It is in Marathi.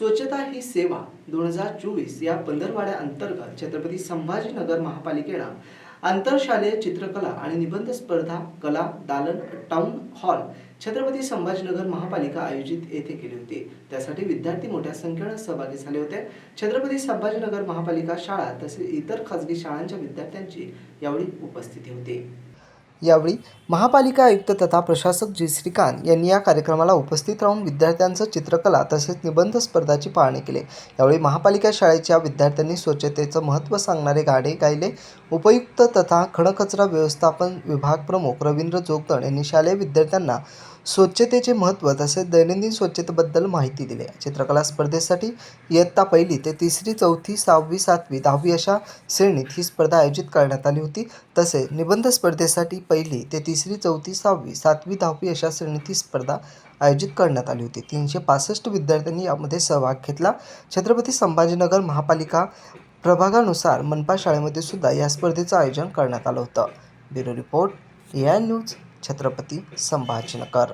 स्वच्छता ही सेवा दोन हजार चोवीस या पंधरवाड्या अंतर्गत छत्रपती संभाजीनगर महापालिकेनं आंतरशालेय चित्रकला आणि निबंध स्पर्धा कला दालन टाउन हॉल छत्रपती संभाजीनगर महापालिका आयोजित येथे केली होती. त्यासाठी विद्यार्थी मोठ्या संख्येनं सहभागी झाले होते. छत्रपती संभाजीनगर महापालिका शाळा तसेच इतर खाजगी शाळांच्या विद्यार्थ्यांची यावेळी उपस्थिती होती. यावेळी महापालिका आयुक्त तथा प्रशासक जी. श्रीकांत यांनी या कार्यक्रमाला उपस्थित राहून विद्यार्थ्यांचं चित्रकला तसेच निबंध स्पर्धाची पाहणी केली. यावेळी महापालिका शाळेच्या विद्यार्थ्यांनी स्वच्छतेचं महत्त्व सांगणारे गाणे गायले. उपयुक्त तथा खडकचरा व्यवस्थापन विभाग प्रमुख रवींद्र जोगदण यांनी शालेय विद्यार्थ्यांना स्वच्छतेचे महत्त्व तसेच दैनंदिन स्वच्छतेबद्दल माहिती दिली. चित्रकला स्पर्धेसाठी इयत्ता पहिली ते तिसरी चौथी सहावी सातवी दहावी अशा श्रेणीत ही स्पर्धा आयोजित करण्यात आली होती. तसेच निबंध स्पर्धेसाठी पहिली ते तिसरी चौथी सहावी सातवी दहावी अशा श्रेणीतील स्पर्धा आयोजित करण्यात आली होती. तीनशे पासष्ट विद्यार्थ्यांनी यामध्ये सहभाग घेतला. छत्रपती संभाजीनगर महापालिका प्रभागानुसार मनपा शाळेमध्ये सुद्धा या स्पर्धेचं आयोजन करण्यात आलं होतं. ब्युरो रिपोर्ट या न्यूज छत्रपती संभाजीनगर.